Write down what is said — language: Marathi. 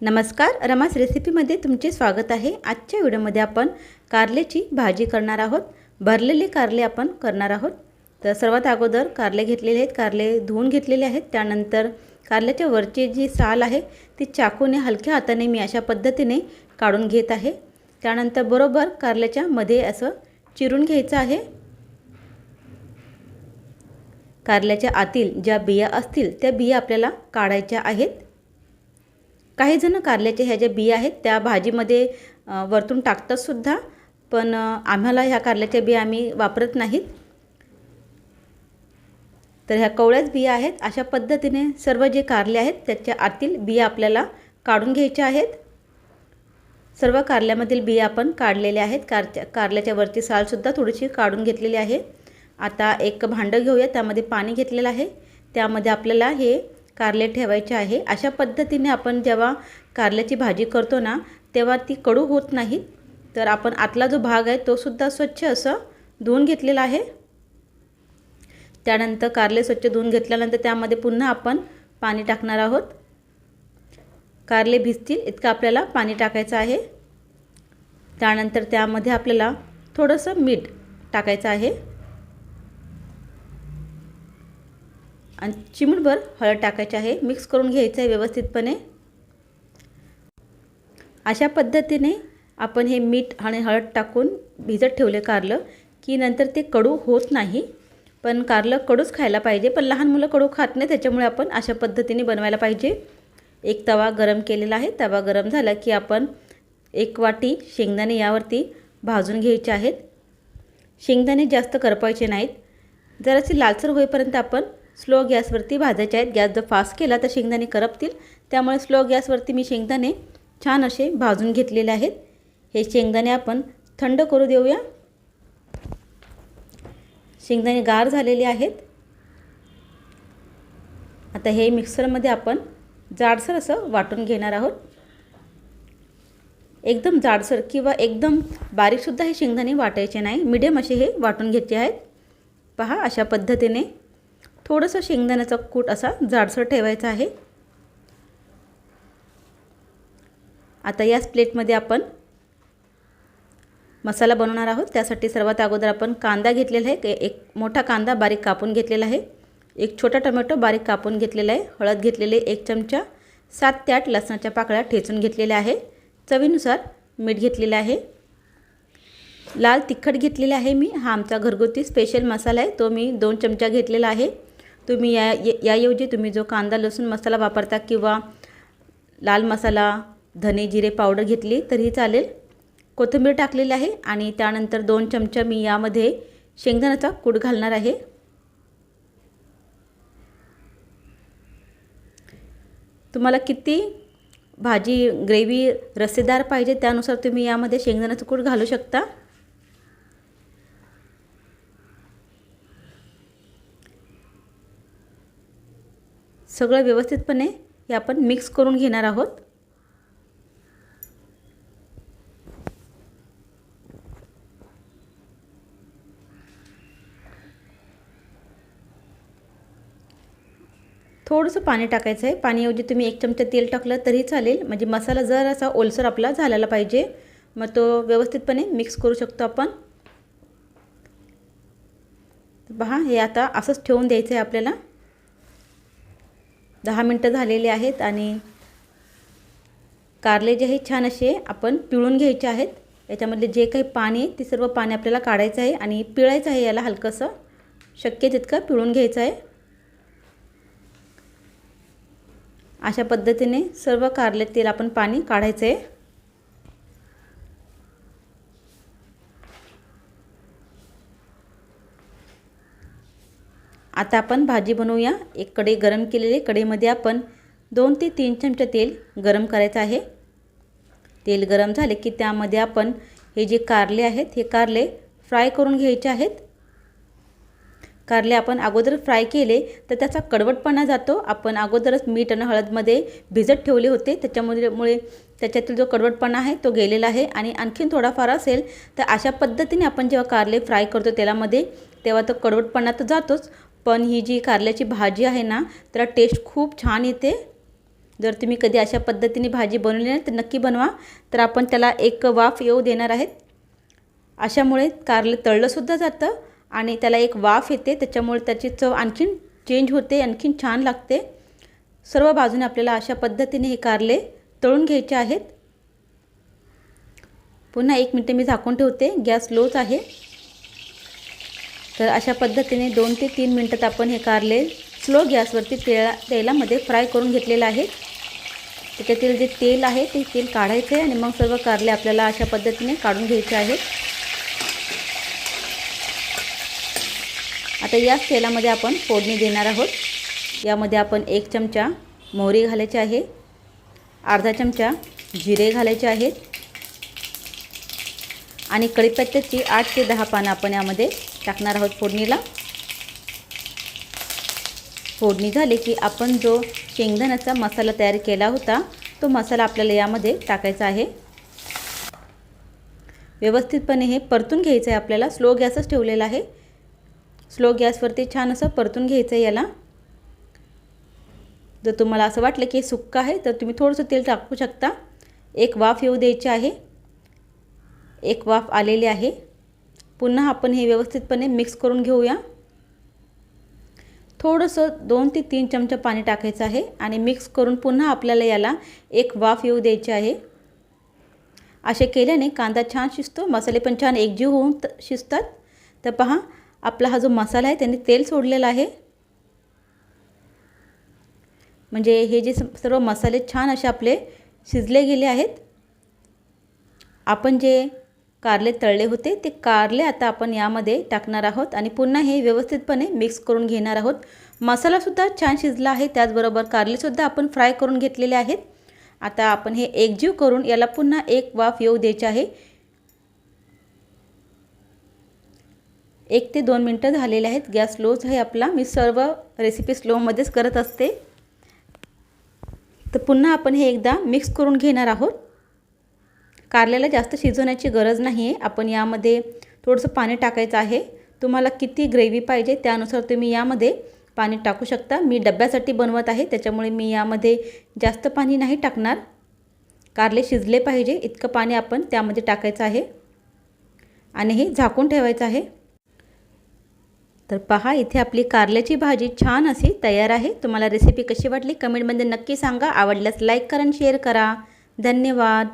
नमस्कार रमास रेसिपीमध्ये तुमचे स्वागत आहे. आजच्या व्हिडिओमध्ये आपण कारल्याची भाजी करणार आहोत. भरलेले कारले आपण करणार आहोत. तर सर्वात अगोदर कारले घेतलेले आहेत. कारले धुवून घेतलेले आहेत. त्यानंतर कारल्याच्या वरची जी साल आहे ती चाकूने हलक्या हाताने मी अशा पद्धतीने काढून घेत आहे. त्यानंतर बरोबर कारल्याच्या मध्ये असं चिरून घ्यायचं आहे. कारल्याच्या आतील ज्या बिया असतील त्या बिया आपल्याला काढायच्या आहेत. काही जण कारल्याच्या ह्या ज्या बिया आहेत त्या भाजीमध्ये वरतून टाकतातसुद्धा पण आम्हाला ह्या कारल्याच्या बिया आम्ही वापरत नाहीत. तर ह्या कवळ्याच बिया आहेत. अशा पद्धतीने सर्व जे कारले आहेत त्याच्या आतील बिया आपल्याला काढून घ्यायच्या आहेत. सर्व कारल्यामधील बिया आपण काढलेल्या आहेत. कारच्या कारल्याच्या वरची सालसुद्धा थोडीशी काढून घेतलेली आहे. आता एक भांडं घेऊया त्यामध्ये पाणी घेतलेलं आहे. त्यामध्ये आपल्याला हे कारले ठेवायचे आहे. अशा पद्धतीने आपण जेव्हा कारल्याची भाजी करतो ना तेव्हा ती कडू होत नाही. तर आपण आतला जो भाग आहे तो सुद्धा स्वच्छ असं धुवून घेतलेला आहे. त्यानंतर कारले स्वच्छ धुवून घेतल्यानंतर त्यामध्ये पुन्हा आपण पाणी टाकणार आहोत. कारले भिजतील इतकं आपल्याला पाणी टाकायचं आहे. त्यानंतर त्यामध्ये आपल्याला थोडंसं मीठ टाकायचं आहे. आणि चिमूटभर हळद टाकायची आहे. मिक्स करून घ्यायचं आहे व्यवस्थितपणे. अशा पद्धतीने आपण हे मीठ आणि हळद टाकून भिजत ठेवले कारलं की नंतर ते कडू होत नाही. पण कारलं कडूच खायला पाहिजे. पण लहान मुलं कडू खात नाही त्याच्यामुळे आपण अशा पद्धतीने बनवायला पाहिजे. एक तवा गरम केलेला आहे. तवा गरम झाला की आपण एक वाटी शेंगदाणे यावरती भाजून घ्यायचे आहेत. शेंगदाणे जास्त करपायचे नाहीत. जरासे लालसर होईपर्यंत आपण स्लो गॅसवरती भाजायचे आहेत. गॅस जर फास्ट केला तर शेंगदाणे करपतील. त्यामुळे स्लो गॅसवरती मी शेंगदाणे छान असे भाजून घेतलेले आहेत. हे शेंगदाणे आपण थंड करू देऊया. शेंगदाणे गार झालेले आहेत. आता हे मिक्सरमध्ये आपण जाडसर असं वाटून घेणार आहोत. एकदम जाडसर किंवा एकदम बारीकसुद्धा हे शेंगदाणे वाटायचे नाही. मिडियम असे हे वाटून घ्यायचे आहेत. पहा अशा पद्धतीने थोडंसं शेंगदाण्याचा कूट असा जाडसर ठेवायचा आहे. आता याच प्लेटमध्ये आपण मसाला बनवणार आहोत. त्यासाठी सर्वात अगोदर आपण कांदा घेतलेला आहे. एक मोठा कांदा बारीक कापून घेतलेला आहे. एक छोटा टोमॅटो बारीक कापून घेतलेला आहे. हळद घेतलेले एक चमचा सात ते आठ लसणाच्या पाकळ्या ठेचून घेतलेल्या आहे. चवीनुसार मीठ घेतलेलं आहे. लाल तिखट घेतलेलं आहे मी. हा आमचा घरगुती स्पेशल मसाला आहे. तो मी दोन चमचा घेतलेला आहे. तुम्ही या याऐवजी तुम्ही जो कांदा लसूण मसाला वापरता किंवा लाल मसाला धने जिरे पावडर घेतली तरीही चालेल. कोथिंबीर टाकलेली आहे आणि त्यानंतर दोन चमचा मी यामध्ये शेंगदाण्याचा कूट घालणार आहे. तुम्हाला किती भाजी ग्रेव्ही रस्सेदार पाहिजे त्यानुसार तुम्ही यामध्ये शेंगदाण्याचं कूट घालू शकता. सगळं व्यवस्थितपणे हे आपण मिक्स करून घेणार आहोत. थोडंसं पाणी टाकायचं आहे. पाणीऐवजी तुम्ही एक चमचा तेल टाकलं तरी चालेल. म्हणजे मसाला जर असा ओलसर आपला झालेला पाहिजे मग तो व्यवस्थितपणे मिक्स करू शकतो आपण. पहा हे आता असंच ठेवून द्यायचं आहे आपल्याला. दहा मिनटं झालेले आहेत आणि कारले जे आहे छान असे आपण पिळून घ्यायचे आहेत. याच्यामधले जे काही पाणी आहे ते सर्व पाणी आपल्याला काढायचं आहे आणि पिळायचं आहे याला हलकंसं. शक्य तितकं पिळून घ्यायचं आहे. अशा पद्धतीने सर्व कारले तेल आपण पाणी काढायचं आहे. आता आपण भाजी बनवूया. एक कढई गरम केलेली कढईमध्ये आपण दोन ते तीन चमचे तेल गरम करायचं आहे. तेल गरम झाले की त्यामध्ये आपण हे जे कारले आहेत हे कारले फ्राय करून घ्यायचे आहेत. कारले आपण अगोदर फ्राय केले तर त्याचा कडवटपणा जातो. आपण अगोदरच मीठ आणि हळदमध्ये भिजत ठेवले होते. त्याच्यामुळे मुळे त्याच्यातील जो कडवटपणा आहे तो गेलेला आहे. आणि आणखीन थोडाफार असेल तर अशा पद्धतीने आपण जेव्हा कारले फ्राय करतो तेलामध्ये तेव्हा तो कडवटपणा तर जातोच. पण ही जी कारल्याची भाजी आहे ना त्याला टेस्ट खूप छान येते. जर तुम्ही कधी अशा पद्धतीने भाजी बनवली नाही तर नक्की बनवा. तर आपण त्याला एक वाफ येऊ देणार आहेत. अशामुळे कारलं तळलंसुद्धा जातं आणि त्याला एक वाफ येते. त्याच्यामुळे त्याची चव आणखीन चेंज होते आणखीन छान लागते. सर्व बाजूने आपल्याला अशा पद्धतीने हे कारले तळून घ्यायचे आहेत. पुन्हा एक मिनटं मी झाकून ठेवते. गॅस लोच आहे. तर अशा पद्धतीने दोन ते तीन मिनटात आपण हे कारले स्लो गॅसवरती तेला तेलामध्ये फ्राय करून घेतलेलं आहे. त्याच्यातील जे तेल आहे ते तेल काढायचं आहे आणि मग सर्व कारले आपल्याला अशा पद्धतीने काढून घ्यायचे आहेत. आता याच तेलामध्ये आपण फोडणी देणार आहोत. यामध्ये आपण एक चमचा मोहरी घालायची आहे. अर्धा चमचा जिरे घालायचे आहेत. आणि कढीपत्त्याची आठ ते दहा पानं आपण यामध्ये टाकणार आहोत फोडणीला. फोडणी झाली की आपण जो शेंगदाण्याचा मसाला तयार केला होता तो मसाला आपल्याला यामध्ये टाकायचा आहे. व्यवस्थितपणे हे परतून घ्यायचं आहे आपल्याला. स्लो गॅसच ठेवलेला आहे. स्लो गॅसवरती छान असं परतून घ्यायचं आहे याला. जर तुम्हाला असं वाटलं की हे आहे तर तुम्ही थोडंसं तेल टाकू शकता. एक वाफ येऊ द्यायची आहे. एक वाफ आलेली आहे. पुन्हा आपण हे व्यवस्थितपणे मिक्स करून घेऊया. थोडंसं दोन ते तीन चमचा पाणी टाकायचं आहे आणि मिक्स करून पुन्हा आपल्याला याला एक वाफ येऊ द्यायची आहे. असे केल्याने कांदा छान शिजतो मसाले पण छान एकजीव होऊन त शिजतात. तर पहा आपला हा जो मसाला आहे त्याने तेल सोडलेला आहे. म्हणजे हे जे सर्व मसाले छान असे आपले शिजले गेले आहेत. आपण जे कारले तळले होते. ते कारले आता आपण यामध्ये टाकणार आहोत आणि पुन्हा हे व्यवस्थितपणे मिक्स करून घेणार आहोत. मसालासुद्धा छान शिजला आहे. त्याचबरोबर कारलेसुद्धा आपण फ्राय करून घेतलेले आहेत. आता आपण हे एकजीव करून याला पुन्हा एक वाफ येऊ द्यायचे आहे. एक ते दोन मिनटं झालेले आहेत. गॅस स्लोच आहे आपला. मी सर्व रेसिपी स्लोमध्येच करत असते. तर पुन्हा आपण हे एकदा मिक्स करून घेणार आहोत. कारल्याला जास्त शिजवण्याची गरज नाही आहे आपण यामध्ये थोडंसं पाणी टाकायचं आहे. तुम्हाला किती ग्रेव्ही पाहिजे त्यानुसार तुम्ही यामध्ये पाणी टाकू शकता. मी डब्यासाठी बनवत आहे त्याच्यामुळे मी यामध्ये जास्त पाणी नाही टाकणार. कारले शिजले पाहिजे इतकं पाणी आपण त्यामध्ये टाकायचं आहे. आणि हे झाकून ठेवायचं आहे. तर पहा इथे आपली कारल्याची भाजी छान अशी तयार आहे. तुम्हाला रेसिपी कशी वाटली? कमेंटमध्ये नक्की सांगा. आवडल्यास लाईक करा आणि शेअर करा. धन्यवाद.